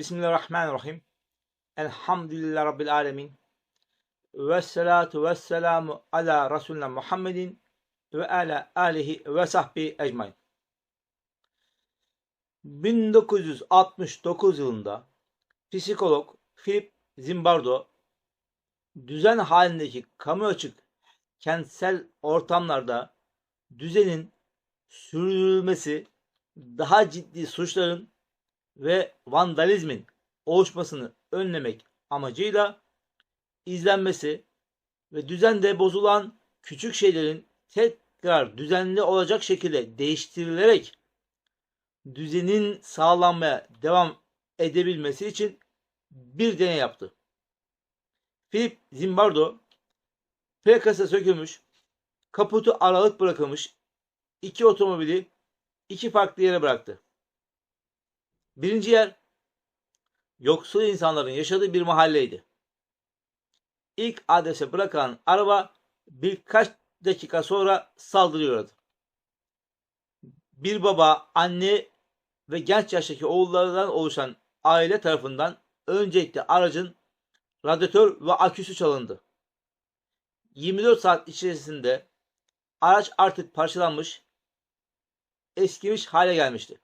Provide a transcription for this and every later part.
Bismillahirrahmanirrahim. Elhamdülillah Rabbil alemin. Ve salatu ve selamu ala Resulina Muhammedin ve ala alihi ve sahbihi ecmain. 1969 yılında psikolog Philip Zimbardo düzen halindeki kamu açık kentsel ortamlarda düzenin sürdürülmesi daha ciddi suçların ve vandalizmin oluşmasını önlemek amacıyla izlenmesi ve düzende bozulan küçük şeylerin tekrar düzenli olacak şekilde değiştirilerek düzenin sağlanmaya devam edebilmesi için bir deney yaptı. Philip Zimbardo plakası sökülmüş, kaputu aralık bırakılmış iki otomobili iki farklı yere bıraktı. Birinci yer yoksul insanların yaşadığı bir mahalleydi. İlk adrese bırakan araba birkaç dakika sonra saldırıyordu. Bir baba, anne ve genç yaştaki oğullarından oluşan aile tarafından öncelikle aracın radyatör ve aküsü çalındı. 24 saat içerisinde araç artık parçalanmış, eskimiş hale gelmişti.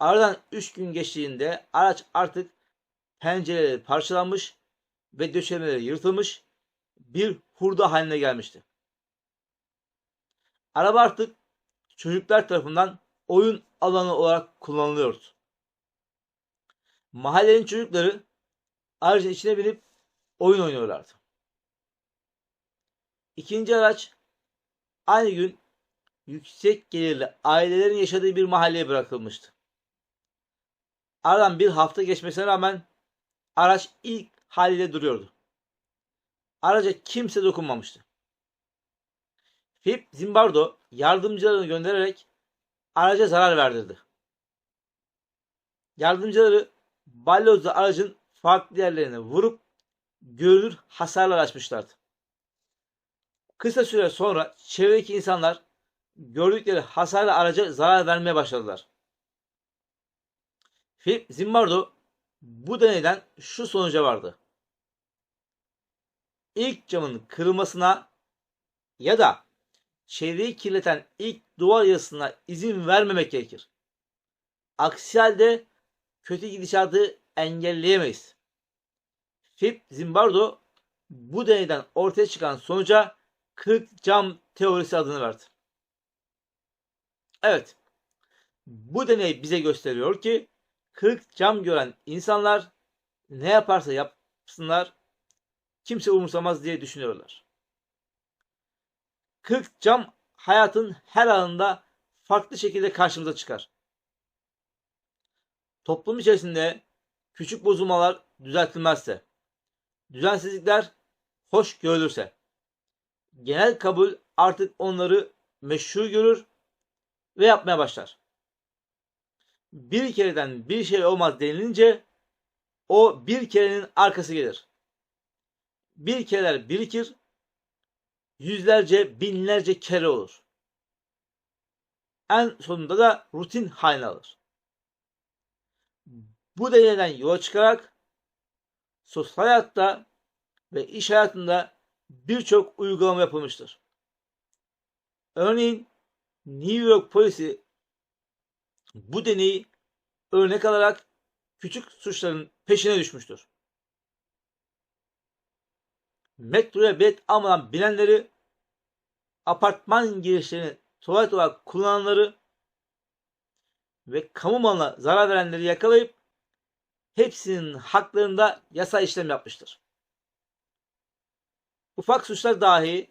Aradan 3 gün geçtiğinde araç artık pencereleri parçalanmış ve döşemeleri yırtılmış bir hurda haline gelmişti. Araba artık çocuklar tarafından oyun alanı olarak kullanılıyordu. Mahallenin çocukları aracın içine binip oyun oynuyorlardı. İkinci araç aynı gün yüksek gelirli ailelerin yaşadığı bir mahalleye bırakılmıştı. Aradan bir hafta geçmesine rağmen araç ilk haliyle duruyordu. Araca kimse dokunmamıştı. Philip Zimbardo yardımcılarını göndererek araca zarar verdirdi. Yardımcıları balyozla aracın farklı yerlerine vurup görünür hasarlar açmışlardı. Kısa süre sonra çevredeki insanlar gördükleri hasarlı araca zarar vermeye başladılar. Philip Zimbardo bu deneyden şu sonuca vardı. İlk camın kırılmasına ya da çevreyi kirleten ilk duvar yazısına izin vermemek gerekir. Aksi halde kötü gidişatı engelleyemeyiz. Philip Zimbardo bu deneyden ortaya çıkan sonuca 40 cam teorisi adını verdi. Evet, bu deney bize gösteriyor ki 40 cam gören insanlar ne yaparsa yapsınlar kimse umursamaz diye düşünüyorlar. 40 cam hayatın her alanında farklı şekilde karşımıza çıkar. Toplum içerisinde küçük bozulmalar düzeltilmezse, düzensizlikler hoş görülürse, genel kabul artık onları meşhur görür ve yapmaya başlar bir kereden bir şey olmaz denilince o bir kerenin arkası gelir. Bir kereler birikir, yüzlerce, binlerce kere olur. En sonunda da rutin haline alır. Bu deneyden yola çıkarak sosyal hayatta ve iş hayatında birçok uygulama yapılmıştır. Örneğin New York polisi bu deneyi örnek alarak küçük suçların peşine düşmüştür. Metroya bilet almadan bilenleri, apartman girişlerini tuvalet olarak kullananları ve kamu malına zarar verenleri yakalayıp hepsinin haklarında yasa işlem yapmıştır. Ufak suçlar dahi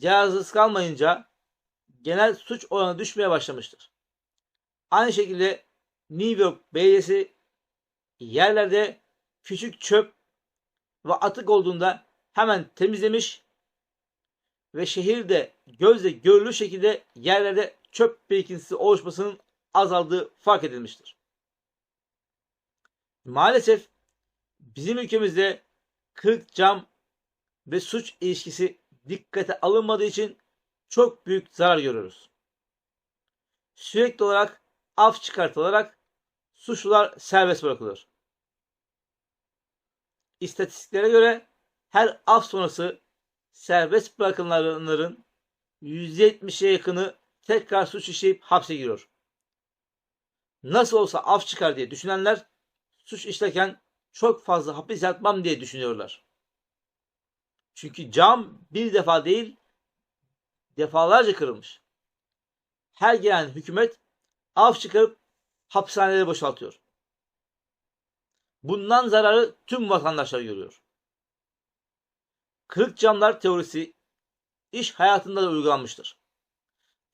cihazsız kalmayınca genel suç oranı düşmeye başlamıştır. Aynı şekilde New York Belediyesi yerlerde küçük çöp ve atık olduğunda hemen temizlemiş ve şehirde gözle görülür şekilde yerlerde çöp birikintisi oluşmasının azaldığı fark edilmiştir. Maalesef bizim ülkemizde 40 cam ve suç ilişkisi dikkate alınmadığı için çok büyük zarar görüyoruz. Sürekli olarak af çıkartılarak suçlular serbest bırakılır. İstatistiklere göre her af sonrası serbest bırakılanların %70'e yakını tekrar suç işleyip hapse giriyor. Nasıl olsa af çıkar diye düşünenler suç işlerken çok fazla hapis yatmam diye düşünüyorlar. Çünkü cam bir defa değil defalarca kırılmış. Her gelen hükümet af çıkarıp hapishaneleri boşaltıyor. Bundan zararı tüm vatandaşlar görüyor. Kırık camlar teorisi iş hayatında da uygulanmıştır.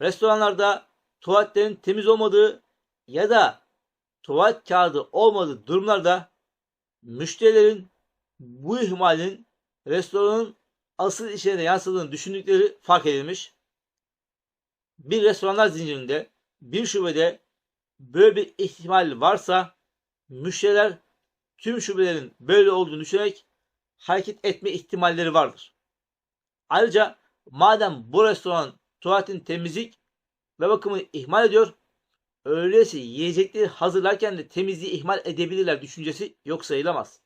Restoranlarda tuvaletlerin temiz olmadığı ya da tuvalet kağıdı olmadığı durumlarda müşterilerin bu ihmalin restoranın asıl işine yansıdığını düşündükleri fark edilmiş. Bir restoranlar zincirinde bir şubede böyle bir ihtimal varsa müşteriler tüm şubelerin böyle olduğunu düşünerek hareket etme ihtimalleri vardır. Ayrıca madem bu restoran tuvaletin temizlik ve bakımını ihmal ediyor, öyleyse yiyecekleri hazırlarken de temizliği ihmal edebilirler düşüncesi yok sayılamaz.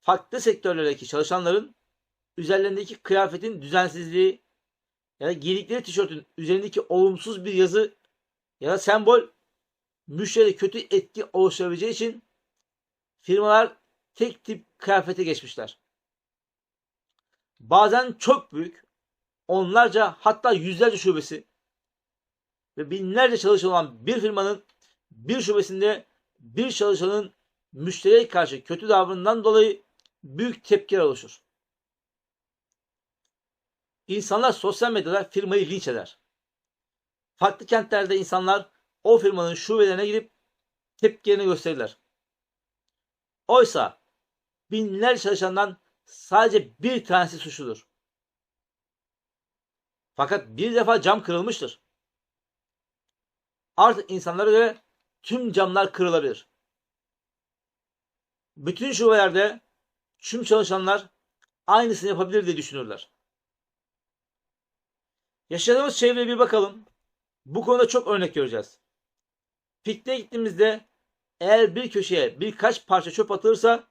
Farklı sektörlerdeki çalışanların üzerlerindeki kıyafetin düzensizliği ya da giydikleri tişörtün üzerindeki olumsuz bir yazı ya da sembol müşteri kötü etki oluşturabileceği için firmalar tek tip kıyafete geçmişler. Bazen çok büyük, onlarca hatta yüzlerce şubesi ve binlerce çalışan olan bir firmanın bir şubesinde bir çalışanın müşteriye karşı kötü davranından dolayı büyük tepkiler oluşur. İnsanlar sosyal medyada firmayı linç eder. Farklı kentlerde insanlar o firmanın şubelerine gidip tepkilerini gösterirler. Oysa binlerce çalışandan sadece bir tanesi suçludur. Fakat bir defa cam kırılmıştır. Artık insanlara göre tüm camlar kırılabilir. Bütün şubelerde tüm çalışanlar aynısını yapabilir diye düşünürler. Yaşadığımız çevreye bir bakalım. Bu konuda çok örnek göreceğiz. Pikniğe gittiğimizde eğer bir köşeye birkaç parça çöp atılırsa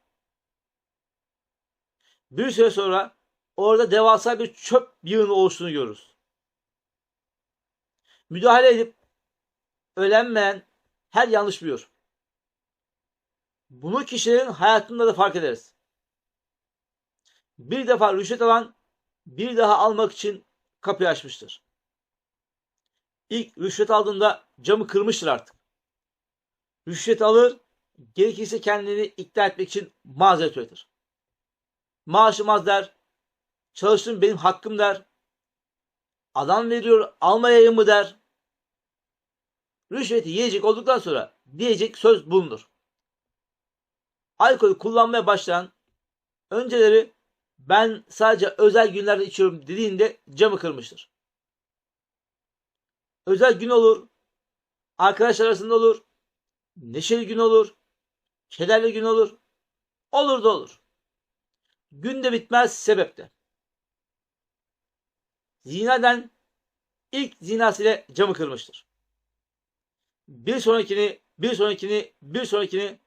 bir süre sonra orada devasa bir çöp yığını oluştuğunu görürüz. Müdahale edip ölenmeyen her yanlış biliyor. Bunu kişilerin hayatında da fark ederiz. Bir defa rüşvet alan bir daha almak için kapıyı açmıştır. İlk rüşvet aldığında camı kırmıştır artık. Rüşvet alır, gerekirse kendini ikna etmek için mazeret üretir. Maaşım az der, çalıştığım benim hakkım der, adam veriyor almayayım mı der. Rüşveti yiyecek olduktan sonra diyecek söz bulunur. Alkol kullanmaya başlayan önceleri ben sadece özel günlerde içiyorum dediğinde camı kırmıştır. Özel gün olur, arkadaşlar arasında olur, neşeli gün olur, kederli gün olur, olur da olur. Gün de bitmez sebep de. Zinaden ilk zinasıyla camı kırmıştır. Bir sonrakini, bir sonrakini, bir sonrakini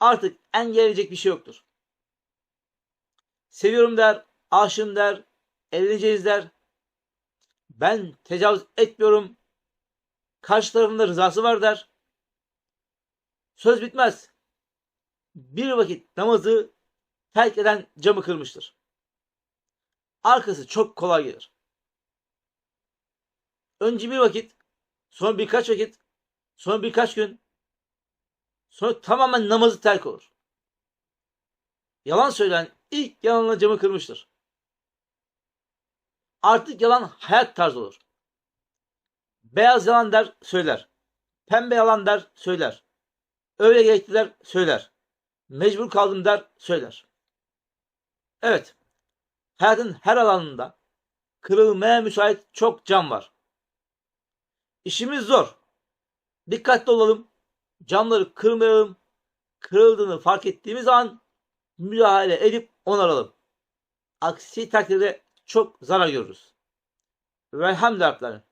artık engelleyecek bir şey yoktur. Seviyorum der, aşığım der, evleneceğiz der. Ben tecavüz etmiyorum. Karşı tarafında rızası var der. Söz bitmez. Bir vakit namazı terk eden camı kırmıştır. Arkası çok kolay gelir. Önce bir vakit, sonra birkaç vakit, sonra birkaç gün, sonra tamamen namazı terk olur. Yalan söyleyen ilk yalanla camı kırmıştır. Artık yalan hayat tarzı olur. Beyaz yalan der söyler. Pembe yalan der söyler. Öyle gerekti söyler. Mecbur kaldım der söyler. Evet. Hayatın her alanında kırılmaya müsait çok cam var. İşimiz zor. Dikkatli olalım. Camları kırmayalım. Kırıldığını fark ettiğimiz an müdahale edip onaralım. Aksi takdirde çok zarar görürüz. Velhamdülillah.